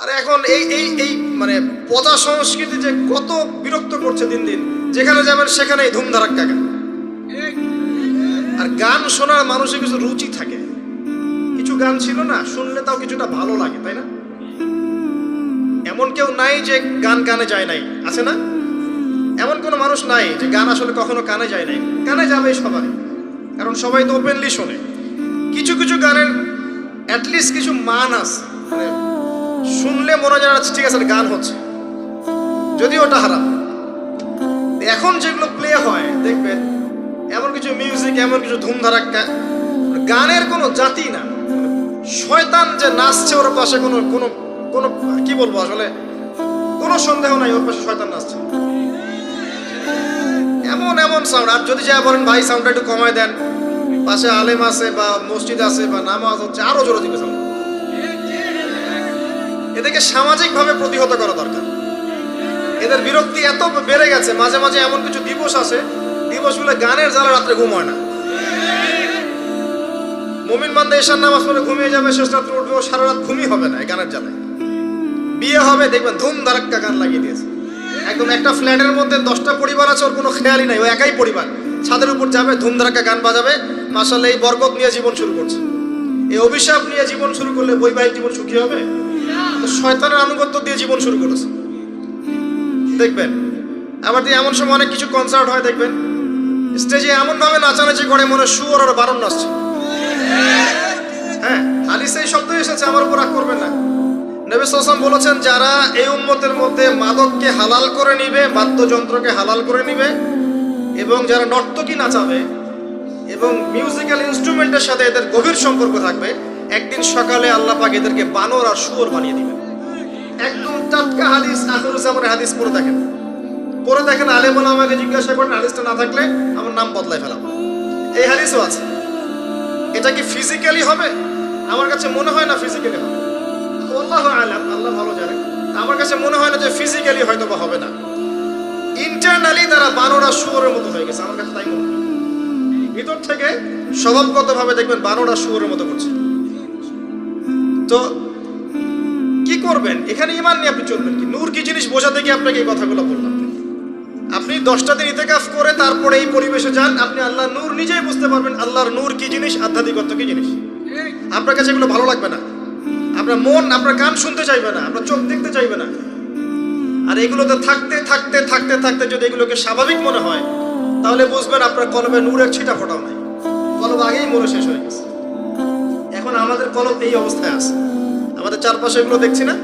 আর এখন এই এই এই মানে পচা সংস্কৃতি যে কত বিরক্ত করছে দিন দিন, যেখানে যাবেন সেখানেই ধুমধারাক্কা গান। আর গান শোনার মানুষের কিছু রুচি থাকে। কিছু গান ছিল না, শুনলে তাও কিছুটা ভালো লাগে, তাই না? এমন কেউ নাই যে গান কানে যায় নাই, আছে না? এমন কোনো মানুষ নাই যে গান আসলে কখনো কানে যায় নাই। কানে যাবে সবাই কারণ সবাই তো ওপেনলি শোনে। কিছু কিছু গানের অ্যাটলিস্ট কিছু মান আছে। মানে শুনলে মনে যেন আচ্ছা, ঠিক আছে গান হচ্ছে। যদি ওটা হারাম। এখন যেগুলো প্লে হয় দেখবেন এমন কিছু মিউজিক এমন কিছু ধুমধারাক্কা গানের কোনো জাতি না। শয়তান যে নাচছে ওর পাশে কোনো কোনো কোনো কি বলব আসলে? কোনো সন্দেহ নাই ওর পাশে শয়তান নাচছে। এমন এমন সাউন্ড আর যদি যা বলেন ভাই সাউন্ডটা একটু কমায় দেন। পাশে আলেম আছে বা মসজিদ আছে বা নামাজ হচ্ছে আরও জোরে দিবে সাউন্ড এদেরকে সামাজিকভাবে প্রতিহত করা দরকার। এদের বিরক্তি এত বেড়ে গেছে, মাঝে মাঝে এমন কিছু দিবস আছে দিবসগুলো গানের জ্বালা রাত্রে ঘুম হয় না। মুমিন বান্ধে এসার নামাজ পড়ে ঘুমিয়ে যাবে, শেষ রাত্রে উঠবে সারা রাত ঘুমই হবে না গানের জ্বালায়। বিয়ে হবে, দেখবেন ধুম ধারাক্কা গান লাগিয়ে দিয়েছে। একদম একটা ফ্ল্যাটের মধ্যে দশটা পরিবার আছে, ওর কোনো খেয়ালই নাই, ও একাই পরিবার। ছাদের উপর যাবে ধুম ধারাক্কা গান বাজাবে মাসাল্লাহ এই বরকত নিয়ে জীবন শুরু করছে। এই অভিশাপ নিয়ে জীবন শুরু করলে বৈবাহিক জীবন সুখী হবে? শয়তানের আনুগত্য দিয়ে জীবন শুরু করেছে। দেখবেন আবার দিয়ে এমন সময় অনেক কিছু কনসার্ট হয়, দেখবেন। স্টেজে এমন ভাবে নাচানাচি করে, মনে সুর আর বারণ নাচছে। হ্যাঁ হাদিসে এই শব্দ এসেছে, আমার উপর রাগ করবেন না। নবী সাল্লাম বলেছেন, যারা এই উম্মতের মধ্যে মাদককে হালাল করে নিবে, বাদ্যযন্ত্রকে হালাল করে নিবে, এবং যারা নর্তকী নাচাবে, এবং মিউজিক্যাল ইনস্ট্রুমেন্টের সাথে এদের গভীর সম্পর্ক থাকবে একদিন সকালে আল্লাহ পাক এদেরকে বানর আর শুয়োর বানিয়ে দিবেন। একদম টাটকা হাদিস আখরুজ্জামানের হাদিস পড়ে দেখেন। পড়ে দেখেন আলেমন আমাকে জিজ্ঞাসা করেন, হাদিসটা না থাকলে আমার নাম বদলাই ফেলাম। এই হাদিসও আছে। এটা কি ফিজিক্যালি হবে? আমার কাছে মনে হয় না ফিজিক্যালি হবে। আল্লাহ আলাম, আল্লাহ ভালো জানে আমার কাছে মনে হয় না যে ফিজিক্যালি হয়তো বা হবে না। ইন্টারনালি তারা বানরা শুয়োরের মতো হয়ে গেছে, আমার কাছে তাই মনে হয়। ভিতর থেকে স্বভাবগতভাবে দেখবেন বানরা শুয়োরের মতো করছে। তো কি করবেন? এখানে ইমান নিয়ে আপনি চলবেন কি? নূর কি জিনিস বোঝাতে গিয়ে আপনাকে এই কথাগুলো বললাম? আপনি দশটা দিন ইতেকাফ করে তারপরে এই পরিবেশে যান, আপনি আল্লাহ নূর নিজেই বুঝতে পারবেন আল্লাহর নূর কি জিনিস, আধ্যাত্মিকত্ব কি জিনিস। আপনার কাছে এগুলো ভালো লাগবে না। আপনার মন, আপনার কান শুনতে চাইবে না, আপনার চোখ দেখতে চাইবে না। আর এগুলোতে থাকতে থাকতে থাকতে থাকতে যদি এগুলোকে স্বাভাবিক মনে হয়, তাহলে বুঝবেন আপনার কলমে নূরের ছিটা ফোটাও নাই। কলম আগেই মনে শেষ হয়ে গেছে। আমাদের কলম এই অবস্থায় আছে। আমাদের চারপাশে এগুলো দেখছি না?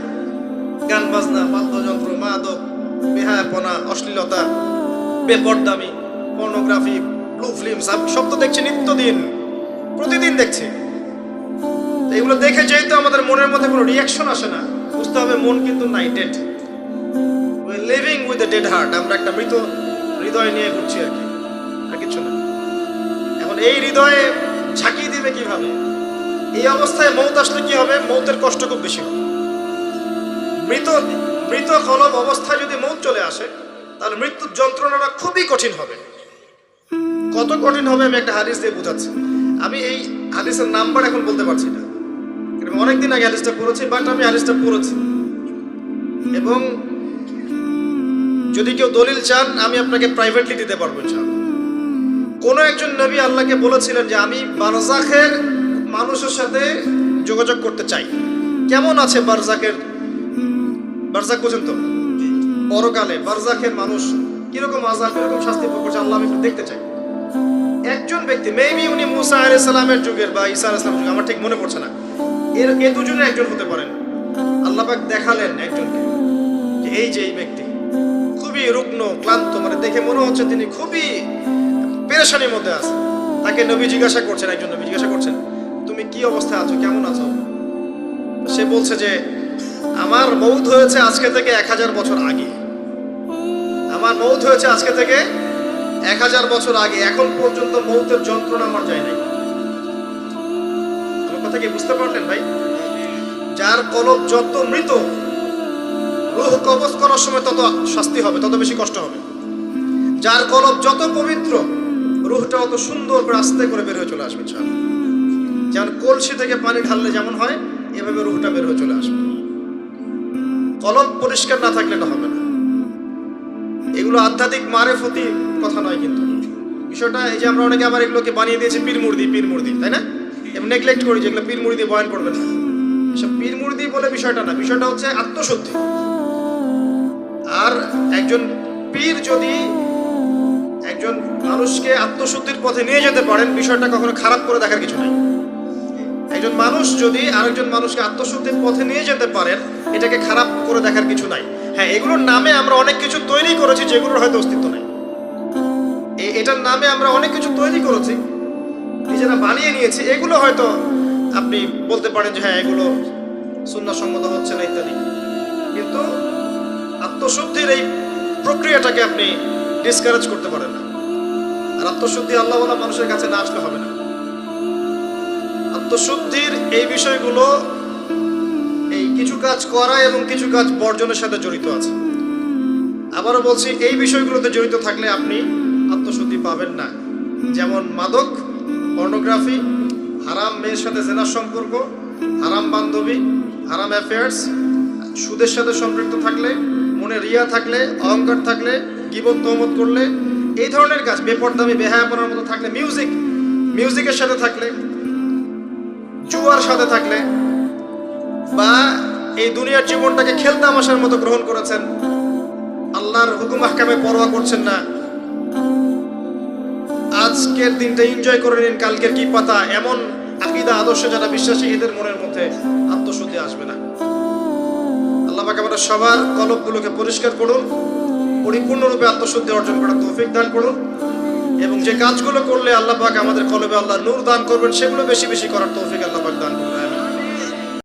গান, বাজনা, বাদ্যযন্ত্র, মাদক, বেহায়াপনা, অশ্লীলতা, বেপরদামি পর্নোগ্রাফি ব্লু ফিল্ম সব তো দেখছি নিত্যদিন। প্রতিদিন দেখছি। এগুলো দেখে যেহেতু আমাদের মনের মধ্যে কোনো রিয়াকশন আসে না, বুঝতে হবে মন কিন্তু নাই dead living with dead heart আমরা একটা মৃত হৃদয় নিয়ে ঘুরছি আর কি, আর কিছু না। এখন এই হৃদয়ে ঝাঁকিয়ে দিবে কীভাবে? এই অবস্থায় মৌত আসলে কি হবে? মৌতের কষ্ট খুব বেশি মৃত মৃত কলব অবস্থায় যদি মৌত চলে আসে, তাহলে মৃত্যুর যন্ত্রণাটা খুবই কঠিন হবে। কত কঠিন হবে আমি একটা হাদিস দিয়ে বোঝাচ্ছি। আমি এই হাদিসের নাম্বার এখন বলতে পারছি না। অনেকদিন আগে হাদিসটা পড়েছি বাট আমি হাদিসটা পড়েছি। এবং যদি কেউ দলিল চান, আমি আপনাকে প্রাইভেটলি দিতে পারব, ইনশাআল্লাহ। কোনো একজন নবী আল্লাহকে বলেছিলেন যে, আমি বারজাখের মানুষের সাথে যোগাযোগ করতে চাই। কেমন আছে বারজাকের বারজাক বুঝেন তো? পরকালে বারজাকের মানুষ কীরকম আজাব কীরকম শাস্তি ভোগ করছে আল্লাহ আমি দেখতে চাই। একজন ব্যক্তি মেবি উনি মুসা আলাইহিস সালামের যুগের বা ঈসা আলাইহিস যুগের, আমার ঠিক মনে পড়ছে না। এর এ দুজনে একজন হতে পারেন। আল্লাহ পাক দেখালেন একজনকে, যে এই যে এই ব্যক্তি, খুবই রুগ্ন, ক্লান্ত মানে দেখে মনে হচ্ছে তিনি খুবই পেরেশানির মধ্যে আছে। তাকে নবী জিজ্ঞাসা করছেন, একজন নবী জিজ্ঞাসা করছেন কি অবস্থায় আছো? কেমন আছো? সে বলছে যে, আমার মৌত হয়েছে আজকে থেকে এক হাজার বছর আগে। আমার মৌত হয়েছে আজকে থেকে এক হাজার বছর আগে। এখন পর্যন্ত মৌতের যন্ত্রণা আমার যায় নাই। কথা কি বুঝতে পারলেন ভাই? যার কলব যত মৃত, রুহ কবজ করার সময় তত শাস্তি হবে, তত বেশি কষ্ট হবে। যার কলব যত পবিত্র, রুহটা অত সুন্দর করে আস্তে করে বের হয়ে চলে আসবে, ইনশাআল্লাহ। যেমন কলসি থেকে পানি ঢাললে যেমন হয়, এভাবে রুহটা বের হয়ে চলে আসবে। কলম পরিষ্কার না থাকলে এটা হবে না। এগুলো আধ্যাত্মিক মারেফতি কথা নয় কিন্তু। বিষয়টা এই যে আমরা অনেকে আবার এগুলোকে বানিয়ে দিয়েছি পীর মুর্দি পীর মুর্দি, তাই না? এবং নেগলেক্ট করি যেগুলো পীর মুর্দি বয়ান করবে না। এসব পীর মুর্দি বলে বিষয়টা না, বিষয়টা হচ্ছে আত্মশুদ্ধি। আর একজন পীর যদি একজন মানুষকে আত্মশুদ্ধির পথে নিয়ে যেতে পারেন, বিষয়টা কখনো খারাপ করে দেখার কিছু নাই। একজন মানুষ যদি আরেকজন মানুষকে আত্মশুদ্ধির পথে নিয়ে যেতে পারেন, এটাকে খারাপ করে দেখার কিছু নাই। হ্যাঁ এগুলোর নামে আমরা অনেক কিছু তৈরি করেছি যেগুলোর হয়তো অস্তিত্ব নেই। এটার নামে আমরা অনেক কিছু তৈরি করেছি, নিজেরা বানিয়ে নিয়েছি। এগুলো হয়তো আপনি বলতে পারেন যে হ্যাঁ এগুলো শূন্যসম্মত হচ্ছে না ইত্যাদি। কিন্তু আত্মশুদ্ধির এই প্রক্রিয়াটাকে আপনি ডিসকারেজ করতে পারেন না। আর আত্মশুদ্ধি আল্লাহওয়ালা মানুষের কাছে না আসলে হবে না। আত্মশুদ্ধির এই বিষয়গুলো এই কিছু কাজ করা এবং কিছু কাজ বর্জনের সাথে জড়িত আছে। আবারও বলছি, এই বিষয়গুলোতে জড়িত থাকলে আপনি আত্মশুদ্ধি পাবেন না। যেমন মাদক, পর্নোগ্রাফি, হারাম মেয়ের সাথে জেনার সম্পর্ক, হারাম বান্ধবী, হারাম অ্যাফেয়ার্স সুদের সাথে সম্পৃক্ত থাকলে, মনে রিয়া থাকলে, অহংকার থাকলে, গিবত তহমত করলে, এই ধরনের কাজ, বেপরদামি, বেহায়াপনার মতো থাকলে মিউজিক মিউজিকের সাথে থাকলে জুয়ার সাথে থাকলে বা এই দুনিয়ার জীবনটাকে খেলতামাশার মতো গ্রহণ করেছেন, আল্লাহর হুকুম আহকামে পরোয়া করছেন না। আজকের দিনটা এনজয় করে নিন, কালকের কি পাতা, এমন আকিদা, আদর্শ যারা বিশ্বাসী, এদের মনের মধ্যে আত্মশুদ্ধি আসবে না। আল্লাহ পাক আমাদের সবার কলবগুলোকে পরিষ্কার করুন, পরিপূর্ণরূপে আত্মশুদ্ধি অর্জন করার তৌফিক দান করুন। এবং যে কাজগুলো করলে আল্লাহ পাক আমাদের কলবে আল্লাহ নূর দান করবেন, সেগুলো বেশি বেশি করার তৌফিক আল্লাহ পাক দান করুন।